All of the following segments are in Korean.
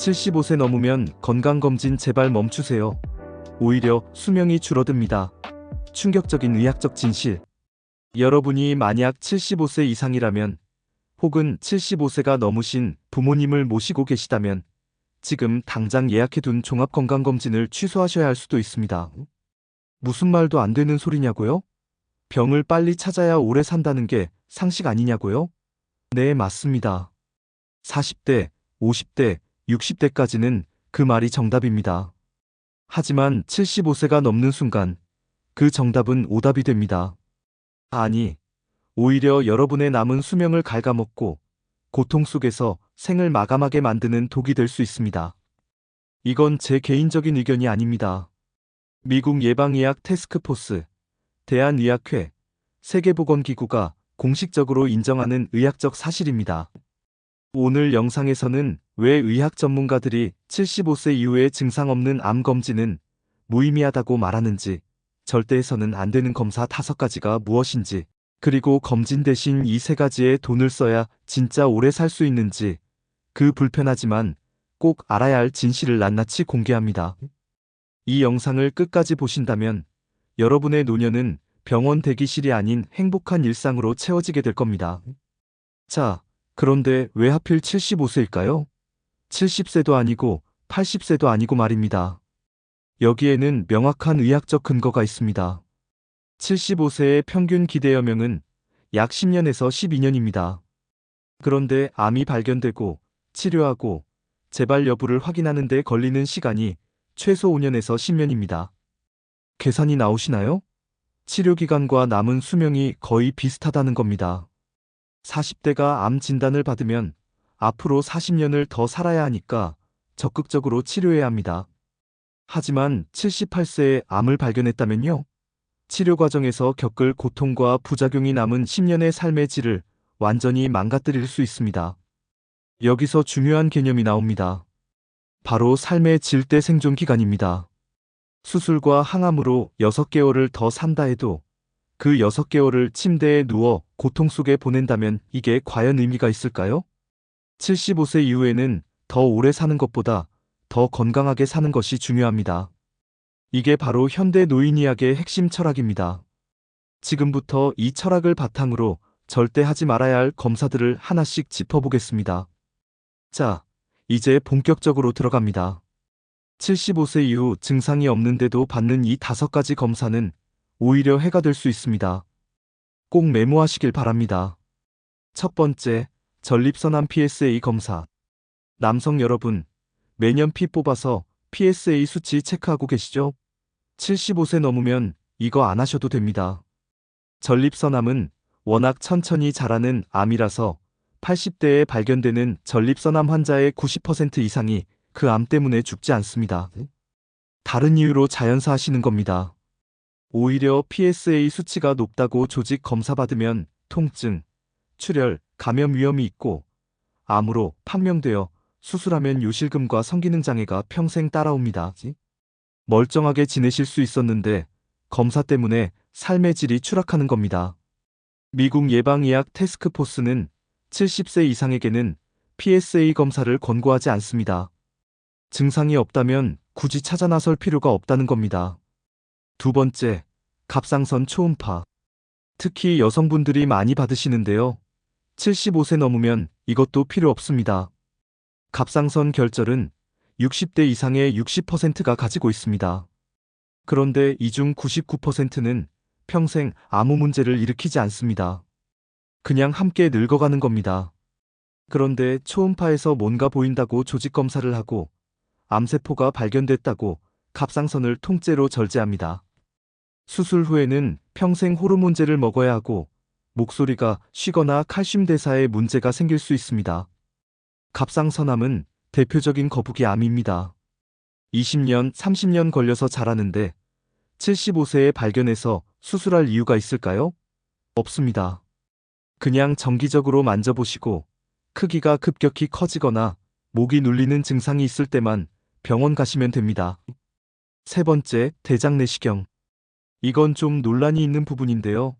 75세 넘으면 건강검진 제발 멈추세요. 오히려 수명이 줄어듭니다. 충격적인 의학적 진실. 여러분이 만약 75세 이상이라면 혹은 75세가 넘으신 부모님을 모시고 계시다면 지금 당장 예약해둔 종합건강검진을 취소하셔야 할 수도 있습니다. 무슨 말도 안 되는 소리냐고요? 병을 빨리 찾아야 오래 산다는 게 상식 아니냐고요? 네, 맞습니다. 40대, 50대, 60대까지는 그 말이 정답입니다. 하지만 75세가 넘는 순간 그 정답은 오답이 됩니다. 아니, 오히려 여러분의 남은 수명을 갉아먹고 고통 속에서 생을 마감하게 만드는 독이 될 수 있습니다. 이건 제 개인적인 의견이 아닙니다. 미국 예방의학 테스크포스, 대한의학회, 세계보건기구가 공식적으로 인정하는 의학적 사실입니다. 오늘 영상에서는 왜 의학 전문가들이 75세 이후에 증상 없는 암 검진은 무의미하다고 말하는지, 절대 해서는 안 되는 검사 다섯 가지가 무엇인지, 그리고 검진 대신 이 세 가지에 돈을 써야 진짜 오래 살 수 있는지, 그 불편하지만 꼭 알아야 할 진실을 낱낱이 공개합니다. 이 영상을 끝까지 보신다면 여러분의 노년은 병원 대기실이 아닌 행복한 일상으로 채워지게 될 겁니다. 자, 그런데 왜 하필 75세일까요? 70세도 아니고 80세도 아니고 말입니다. 여기에는 명확한 의학적 근거가 있습니다. 75세의 평균 기대 여명은 약 10년에서 12년입니다. 그런데 암이 발견되고 치료하고 재발 여부를 확인하는 데 걸리는 시간이 최소 5년에서 10년입니다. 계산이 나오시나요? 치료 기간과 남은 수명이 거의 비슷하다는 겁니다. 40대가 암 진단을 받으면 앞으로 40년을 더 살아야 하니까 적극적으로 치료해야 합니다. 하지만 78세에 암을 발견했다면요? 치료 과정에서 겪을 고통과 부작용이 남은 10년의 삶의 질을 완전히 망가뜨릴 수 있습니다. 여기서 중요한 개념이 나옵니다. 바로 삶의 질대 생존 기간입니다. 수술과 항암으로 6개월을 더 산다 해도 그 6개월을 침대에 누워 고통 속에 보낸다면 이게 과연 의미가 있을까요? 75세 이후에는 더 오래 사는 것보다 더 건강하게 사는 것이 중요합니다. 이게 바로 현대 노인의학의 핵심 철학입니다. 지금부터 이 철학을 바탕으로 절대 하지 말아야 할 검사들을 하나씩 짚어보겠습니다. 자, 이제 본격적으로 들어갑니다. 75세 이후 증상이 없는데도 받는 이 다섯 가지 검사는 오히려 해가 될 수 있습니다. 꼭 메모하시길 바랍니다. 첫 번째, 전립선암 PSA 검사. 남성 여러분, 매년 피 뽑아서 PSA 수치 체크하고 계시죠? 75세 넘으면 이거 안 하셔도 됩니다. 전립선암은 워낙 천천히 자라는 암이라서 80대에 발견되는 전립선암 환자의 90% 이상이 그 암 때문에 죽지 않습니다. 다른 이유로 자연사 하시는 겁니다. 오히려 PSA 수치가 높다고 조직 검사 받으면 통증, 출혈, 감염 위험이 있고 암으로 판명되어 수술하면 요실금과 성기능 장애가 평생 따라옵니다. 멀쩡하게 지내실 수 있었는데 검사 때문에 삶의 질이 추락하는 겁니다. 미국 예방의학 테스크포스는 70세 이상에게는 PSA 검사를 권고하지 않습니다. 증상이 없다면 굳이 찾아 나설 필요가 없다는 겁니다. 두 번째, 갑상선 초음파. 특히 여성분들이 많이 받으시는데요. 75세 넘으면 이것도 필요 없습니다. 갑상선 결절은 60대 이상의 60%가 가지고 있습니다. 그런데 이 중 99%는 평생 아무 문제를 일으키지 않습니다. 그냥 함께 늙어가는 겁니다. 그런데 초음파에서 뭔가 보인다고 조직 검사를 하고 암세포가 발견됐다고 갑상선을 통째로 절제합니다. 수술 후에는 평생 호르몬제를 먹어야 하고 목소리가 쉬거나 칼슘 대사에 문제가 생길 수 있습니다. 갑상선암은 대표적인 거북이 암입니다. 20년, 30년 걸려서 자라는데 75세에 발견해서 수술할 이유가 있을까요? 없습니다. 그냥 정기적으로 만져보시고 크기가 급격히 커지거나 목이 눌리는 증상이 있을 때만 병원 가시면 됩니다. 세 번째, 대장 내시경. 이건 좀 논란이 있는 부분인데요.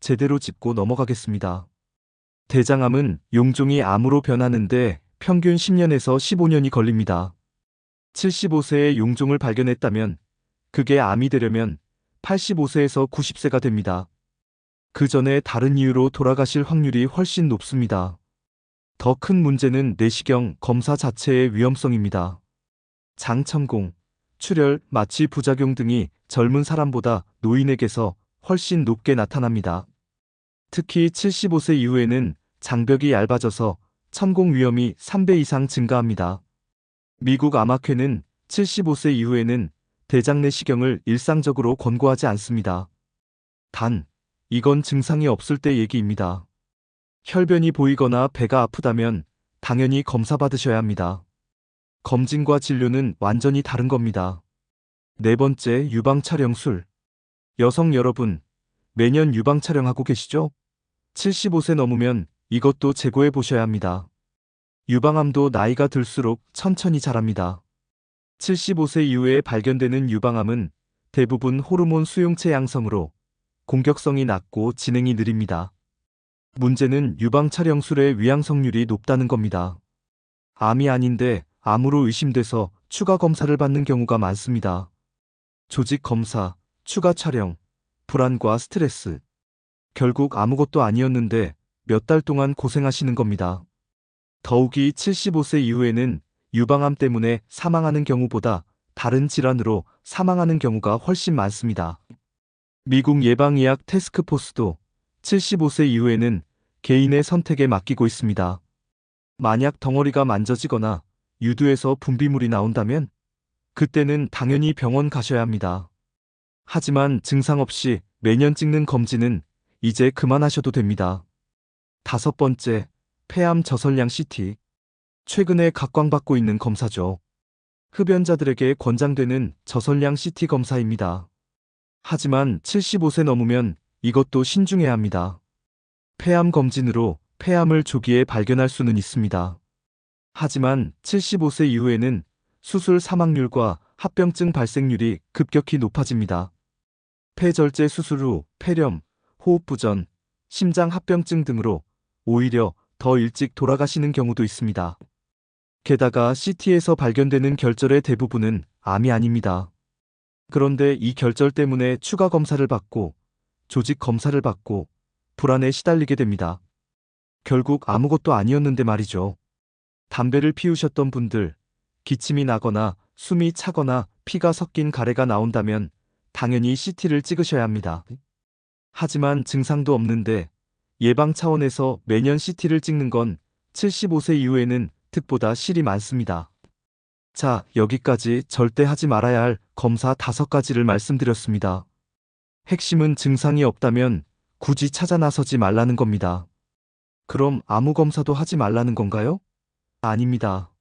제대로 짚고 넘어가겠습니다. 대장암은 용종이 암으로 변하는데 평균 10년에서 15년이 걸립니다. 75세에 용종을 발견했다면 그게 암이 되려면 85세에서 90세가 됩니다. 그 전에 다른 이유로 돌아가실 확률이 훨씬 높습니다. 더 큰 문제는 내시경 검사 자체의 위험성입니다. 장천공, 출혈, 마취 부작용 등이 젊은 사람보다 노인에게서 훨씬 높게 나타납니다. 특히 75세 이후에는 장벽이 얇아져서 천공 위험이 3배 이상 증가합니다. 미국 암학회는 75세 이후에는 대장 내시경을 일상적으로 권고하지 않습니다. 단, 이건 증상이 없을 때 얘기입니다. 혈변이 보이거나 배가 아프다면 당연히 검사 받으셔야 합니다. 검진과 진료는 완전히 다른 겁니다. 네 번째, 유방 촬영술. 여성 여러분, 매년 유방 촬영하고 계시죠? 75세 넘으면 이것도 재고해 보셔야 합니다. 유방암도 나이가 들수록 천천히 자랍니다. 75세 이후에 발견되는 유방암은 대부분 호르몬 수용체 양성으로 공격성이 낮고 진행이 느립니다. 문제는 유방 촬영술의 위양성률이 높다는 겁니다. 암이 아닌데 암으로 의심돼서 추가 검사를 받는 경우가 많습니다. 조직 검사, 추가 촬영, 불안과 스트레스. 결국 아무것도 아니었는데 몇 달 동안 고생하시는 겁니다. 더욱이 75세 이후에는 유방암 때문에 사망하는 경우보다 다른 질환으로 사망하는 경우가 훨씬 많습니다. 미국 예방의학 테스크포스도 75세 이후에는 개인의 선택에 맡기고 있습니다. 만약 덩어리가 만져지거나 유두에서 분비물이 나온다면 그때는 당연히 병원 가셔야 합니다. 하지만 증상 없이 매년 찍는 검진은 이제 그만하셔도 됩니다. 다섯 번째, 폐암 저설량 CT. 최근에 각광받고 있는 검사죠. 흡연자들에게 권장되는 저설량 CT 검사입니다. 하지만 75세 넘으면 이것도 신중해야 합니다. 폐암 검진으로 폐암을 조기에 발견할 수는 있습니다. 하지만 75세 이후에는 수술 사망률과 합병증 발생률이 급격히 높아집니다. 폐절제 수술 후 폐렴, 호흡부전, 심장 합병증 등으로 오히려 더 일찍 돌아가시는 경우도 있습니다. 게다가 CT에서 발견되는 결절의 대부분은 암이 아닙니다. 그런데 이 결절 때문에 추가 검사를 받고 조직 검사를 받고 불안에 시달리게 됩니다. 결국 아무것도 아니었는데 말이죠. 담배를 피우셨던 분들, 기침이 나거나 숨이 차거나 피가 섞인 가래가 나온다면 당연히 CT를 찍으셔야 합니다. 하지만 증상도 없는데 예방 차원에서 매년 CT를 찍는 건 75세 이후에는 득보다 실이 많습니다. 자, 여기까지 절대 하지 말아야 할 검사 다섯 가지를 말씀드렸습니다. 핵심은 증상이 없다면 굳이 찾아 나서지 말라는 겁니다. 그럼 아무 검사도 하지 말라는 건가요? 아닙니다.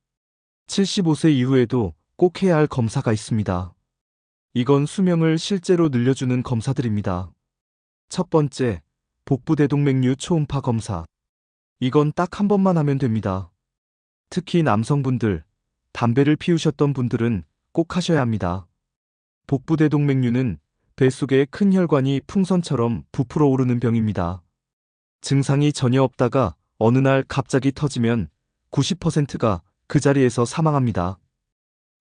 75세 이후에도 꼭 해야 할 검사가 있습니다. 이건 수명을 실제로 늘려주는 검사들입니다. 첫 번째, 복부대동맥류 초음파 검사. 이건 딱 한 번만 하면 됩니다. 특히 남성분들, 담배를 피우셨던 분들은 꼭 하셔야 합니다. 복부대동맥류는 뱃속에 큰 혈관이 풍선처럼 부풀어 오르는 병입니다. 증상이 전혀 없다가 어느 날 갑자기 터지면 90%가 그 자리에서 사망합니다.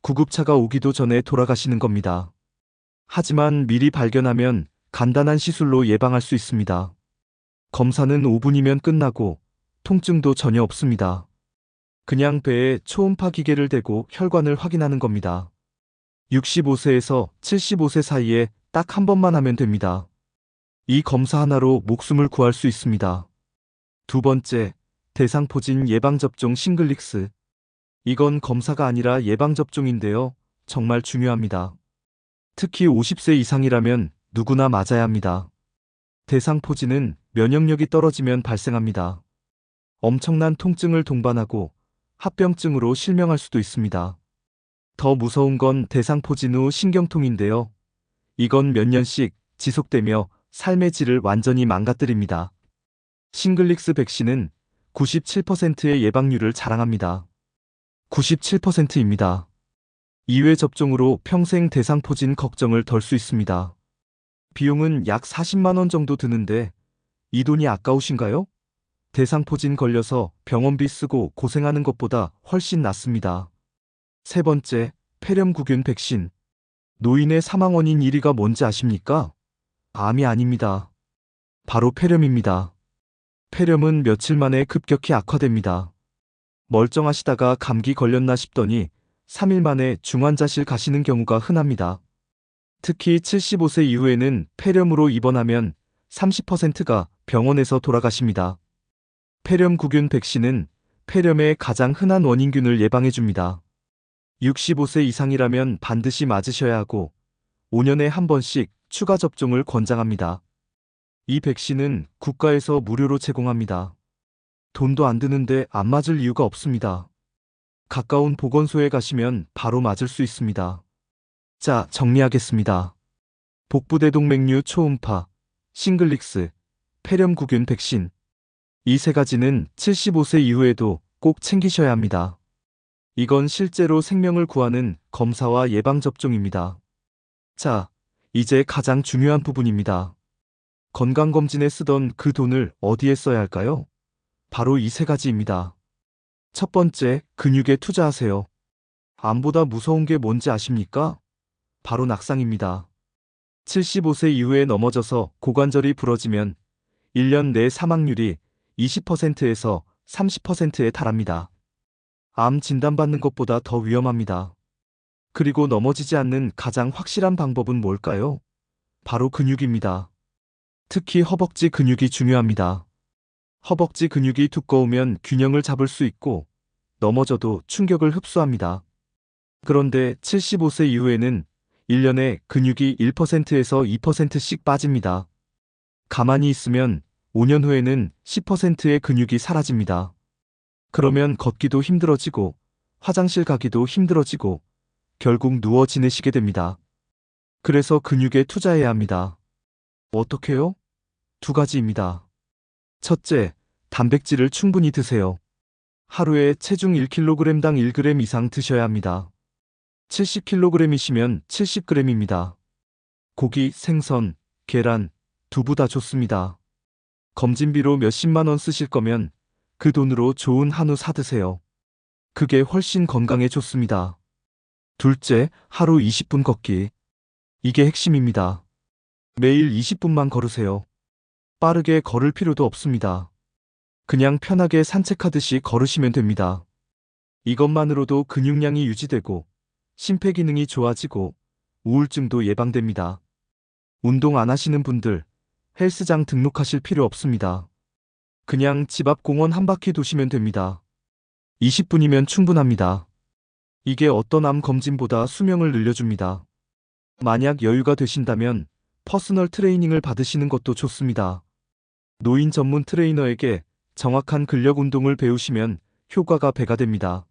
구급차가 오기도 전에 돌아가시는 겁니다. 하지만 미리 발견하면 간단한 시술로 예방할 수 있습니다. 검사는 5분이면 끝나고 통증도 전혀 없습니다. 그냥 배에 초음파 기계를 대고 혈관을 확인하는 겁니다. 65세에서 75세 사이에 딱 한 번만 하면 됩니다. 이 검사 하나로 목숨을 구할 수 있습니다. 두 번째, 대상포진 예방접종 싱글릭스. 이건 검사가 아니라 예방접종인데요. 정말 중요합니다. 특히 50세 이상이라면 누구나 맞아야 합니다. 대상포진은 면역력이 떨어지면 발생합니다. 엄청난 통증을 동반하고 합병증으로 실명할 수도 있습니다. 더 무서운 건 대상포진 후 신경통인데요. 이건 몇 년씩 지속되며 삶의 질을 완전히 망가뜨립니다. 싱글릭스 백신은 97%의 예방률을 자랑합니다. 97%입니다. 2회 접종으로 평생 대상포진 걱정을 덜 수 있습니다. 비용은 약 40만원 정도 드는데 이 돈이 아까우신가요? 대상포진 걸려서 병원비 쓰고 고생하는 것보다 훨씬 낫습니다. 세 번째, 폐렴구균 백신. 노인의 사망 원인 1위가 뭔지 아십니까? 암이 아닙니다. 바로 폐렴입니다. 폐렴은 며칠 만에 급격히 악화됩니다. 멀쩡하시다가 감기 걸렸나 싶더니 3일 만에 중환자실 가시는 경우가 흔합니다. 특히 75세 이후에는 폐렴으로 입원하면 30%가 병원에서 돌아가십니다. 폐렴구균 백신은 폐렴의 가장 흔한 원인균을 예방해줍니다. 65세 이상이라면 반드시 맞으셔야 하고 5년에 한 번씩 추가 접종을 권장합니다. 이 백신은 국가에서 무료로 제공합니다. 돈도 안 드는데 안 맞을 이유가 없습니다. 가까운 보건소에 가시면 바로 맞을 수 있습니다. 자, 정리하겠습니다. 복부대동맥류 초음파, 싱글릭스, 폐렴구균 백신. 이 세 가지는 75세 이후에도 꼭 챙기셔야 합니다. 이건 실제로 생명을 구하는 검사와 예방접종입니다. 자, 이제 가장 중요한 부분입니다. 건강검진에 쓰던 그 돈을 어디에 써야 할까요? 바로 이 세 가지입니다. 첫 번째, 근육에 투자하세요. 암보다 무서운 게 뭔지 아십니까? 바로 낙상입니다. 75세 이후에 넘어져서 고관절이 부러지면 1년 내 사망률이 20%에서 30%에 달합니다. 암 진단받는 것보다 더 위험합니다. 그리고 넘어지지 않는 가장 확실한 방법은 뭘까요? 바로 근육입니다. 특히 허벅지 근육이 중요합니다. 허벅지 근육이 두꺼우면 균형을 잡을 수 있고 넘어져도 충격을 흡수합니다. 그런데 75세 이후에는 1년에 근육이 1%에서 2%씩 빠집니다. 가만히 있으면 5년 후에는 10%의 근육이 사라집니다. 그러면 걷기도 힘들어지고 화장실 가기도 힘들어지고 결국 누워 지내시게 됩니다. 그래서 근육에 투자해야 합니다. 어떻게요? 두 가지입니다. 첫째, 단백질을 충분히 드세요. 하루에 체중 1kg당 1g 이상 드셔야 합니다. 70kg이시면 70g입니다. 고기, 생선, 계란, 두부 다 좋습니다. 검진비로 몇십만 원 쓰실 거면 그 돈으로 좋은 한우 사드세요. 그게 훨씬 건강에 좋습니다. 둘째, 하루 20분 걷기. 이게 핵심입니다. 매일 20분만 걸으세요. 빠르게 걸을 필요도 없습니다. 그냥 편하게 산책하듯이 걸으시면 됩니다. 이것만으로도 근육량이 유지되고 심폐 기능이 좋아지고 우울증도 예방됩니다. 운동 안 하시는 분들 헬스장 등록하실 필요 없습니다. 그냥 집 앞 공원 한 바퀴 도시면 됩니다. 20분이면 충분합니다. 이게 어떤 암 검진보다 수명을 늘려줍니다. 만약 여유가 되신다면 퍼스널 트레이닝을 받으시는 것도 좋습니다. 노인 전문 트레이너에게 정확한 근력 운동을 배우시면 효과가 배가 됩니다.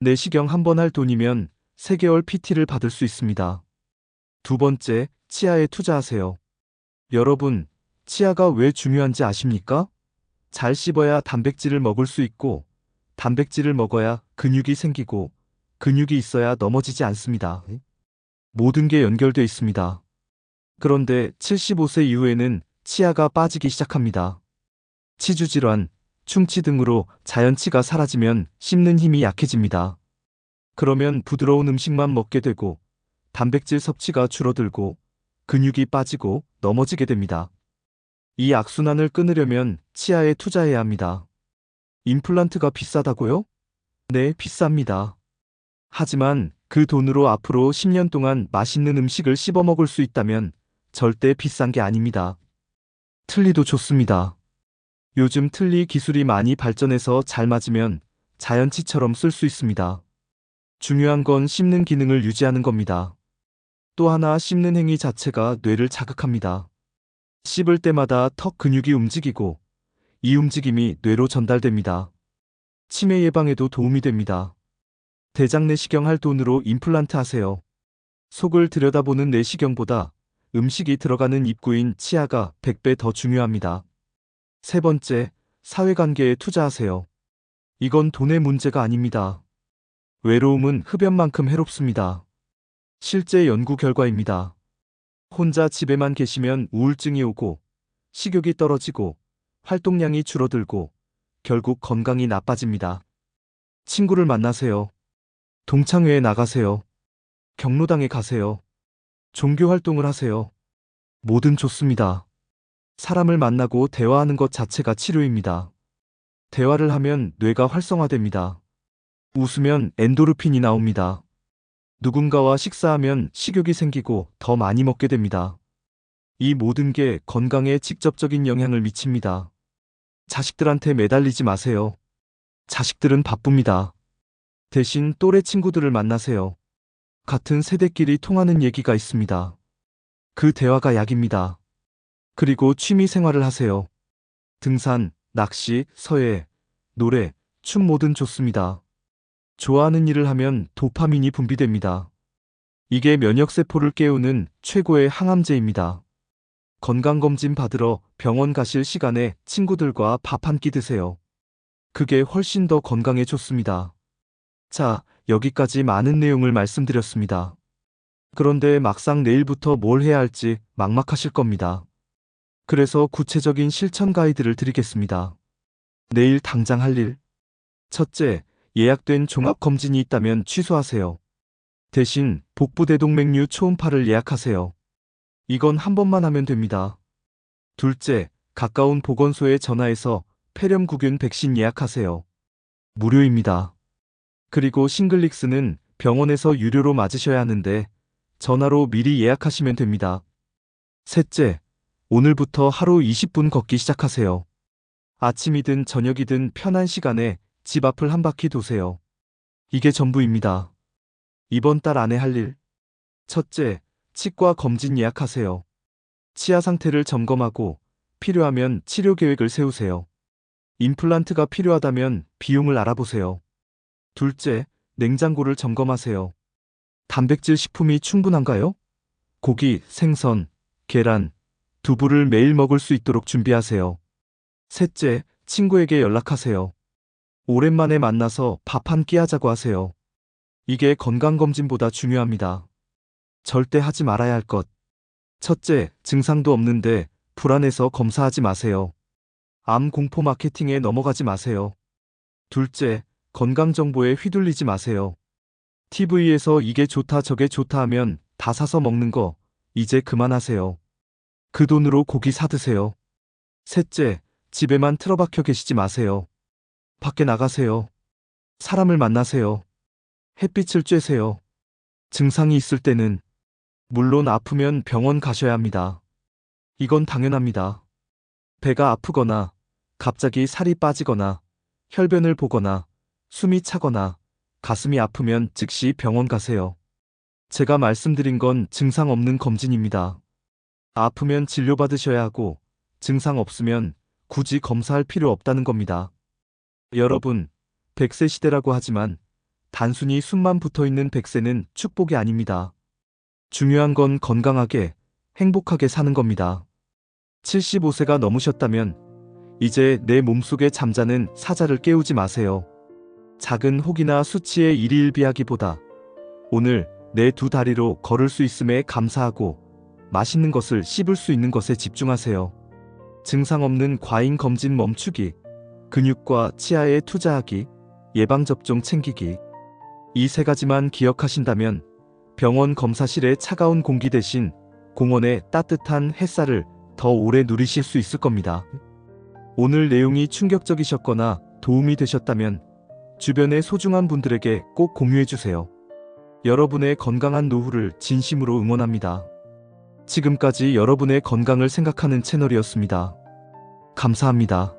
내시경 한 번 할 돈이면 3개월 PT를 받을 수 있습니다. 두 번째, 치아에 투자하세요. 여러분, 치아가 왜 중요한지 아십니까? 잘 씹어야 단백질을 먹을 수 있고, 단백질을 먹어야 근육이 생기고, 근육이 있어야 넘어지지 않습니다. 모든 게 연결돼 있습니다. 그런데 75세 이후에는 치아가 빠지기 시작합니다. 치주질환, 충치 등으로 자연치가 사라지면 씹는 힘이 약해집니다. 그러면 부드러운 음식만 먹게 되고 단백질 섭취가 줄어들고 근육이 빠지고 넘어지게 됩니다. 이 악순환을 끊으려면 치아에 투자해야 합니다. 임플란트가 비싸다고요? 네, 비쌉니다. 하지만 그 돈으로 앞으로 10년 동안 맛있는 음식을 씹어 먹을 수 있다면 절대 비싼 게 아닙니다. 틀니도 좋습니다. 요즘 틀니 기술이 많이 발전해서 잘 맞으면 자연치처럼 쓸 수 있습니다. 중요한 건 씹는 기능을 유지하는 겁니다. 또 하나 씹는 행위 자체가 뇌를 자극합니다. 씹을 때마다 턱 근육이 움직이고 이 움직임이 뇌로 전달됩니다. 치매 예방에도 도움이 됩니다. 대장 내시경 할 돈으로 임플란트 하세요. 속을 들여다보는 내시경보다 음식이 들어가는 입구인 치아가 100배 더 중요합니다. 세 번째, 사회관계에 투자하세요. 이건 돈의 문제가 아닙니다. 외로움은 흡연만큼 해롭습니다. 실제 연구 결과입니다. 혼자 집에만 계시면 우울증이 오고, 식욕이 떨어지고, 활동량이 줄어들고, 결국 건강이 나빠집니다. 친구를 만나세요. 동창회에 나가세요. 경로당에 가세요. 종교 활동을 하세요. 뭐든 좋습니다. 사람을 만나고 대화하는 것 자체가 치료입니다. 대화를 하면 뇌가 활성화됩니다. 웃으면 엔도르핀이 나옵니다. 누군가와 식사하면 식욕이 생기고 더 많이 먹게 됩니다. 이 모든 게 건강에 직접적인 영향을 미칩니다. 자식들한테 매달리지 마세요. 자식들은 바쁩니다. 대신 또래 친구들을 만나세요. 같은 세대끼리 통하는 얘기가 있습니다. 그 대화가 약입니다. 그리고 취미 생활을 하세요. 등산, 낚시, 서예, 노래, 춤 뭐든 좋습니다. 좋아하는 일을 하면 도파민이 분비됩니다. 이게 면역세포를 깨우는 최고의 항암제입니다. 건강검진 받으러 병원 가실 시간에 친구들과 밥 한 끼 드세요. 그게 훨씬 더 건강에 좋습니다. 자, 여기까지 많은 내용을 말씀드렸습니다. 그런데 막상 내일부터 뭘 해야 할지 막막하실 겁니다. 그래서 구체적인 실천 가이드를 드리겠습니다. 내일 당장 할 일. 첫째, 예약된 종합검진이 있다면 취소하세요. 대신 복부대동맥류 초음파를 예약하세요. 이건 한 번만 하면 됩니다. 둘째, 가까운 보건소에 전화해서 폐렴구균 백신 예약하세요. 무료입니다. 그리고 싱글릭스는 병원에서 유료로 맞으셔야 하는데 전화로 미리 예약하시면 됩니다. 셋째, 오늘부터 하루 20분 걷기 시작하세요. 아침이든 저녁이든 편한 시간에 집 앞을 한 바퀴 도세요. 이게 전부입니다. 이번 달 안에 할 일. 첫째, 치과 검진 예약하세요. 치아 상태를 점검하고 필요하면 치료 계획을 세우세요. 임플란트가 필요하다면 비용을 알아보세요. 둘째, 냉장고를 점검하세요. 단백질 식품이 충분한가요? 고기, 생선, 계란, 두부를 매일 먹을 수 있도록 준비하세요. 셋째, 친구에게 연락하세요. 오랜만에 만나서 밥 한 끼 하자고 하세요. 이게 건강검진보다 중요합니다. 절대 하지 말아야 할 것. 첫째, 증상도 없는데 불안해서 검사하지 마세요. 암 공포 마케팅에 넘어가지 마세요. 둘째, 건강 정보에 휘둘리지 마세요. TV에서 이게 좋다 저게 좋다 하면 다 사서 먹는 거 이제 그만하세요. 그 돈으로 고기 사드세요. 셋째, 집에만 틀어박혀 계시지 마세요. 밖에 나가세요. 사람을 만나세요. 햇빛을 쬐세요. 증상이 있을 때는 물론 아프면 병원 가셔야 합니다. 이건 당연합니다. 배가 아프거나 갑자기 살이 빠지거나 혈변을 보거나 숨이 차거나 가슴이 아프면 즉시 병원 가세요. 제가 말씀드린 건 증상 없는 검진입니다. 아프면 진료받으셔야 하고 증상 없으면 굳이 검사할 필요 없다는 겁니다. 여러분, 100세 시대라고 하지만 단순히 숨만 붙어 있는 100세는 축복이 아닙니다. 중요한 건 건강하게, 행복하게 사는 겁니다. 75세가 넘으셨다면 이제 내 몸속에 잠자는 사자를 깨우지 마세요. 작은 혹이나 수치에 일희일비하기보다 오늘 내 두 다리로 걸을 수 있음에 감사하고 맛있는 것을 씹을 수 있는 것에 집중하세요. 증상 없는 과잉 검진 멈추기, 근육과 치아에 투자하기, 예방접종 챙기기. 이 세 가지만 기억하신다면 병원 검사실의 차가운 공기 대신 공원의 따뜻한 햇살을 더 오래 누리실 수 있을 겁니다. 오늘 내용이 충격적이셨거나 도움이 되셨다면 주변의 소중한 분들에게 꼭 공유해 주세요. 여러분의 건강한 노후를 진심으로 응원합니다. 지금까지 여러분의 건강을 생각하는 채널이었습니다. 감사합니다.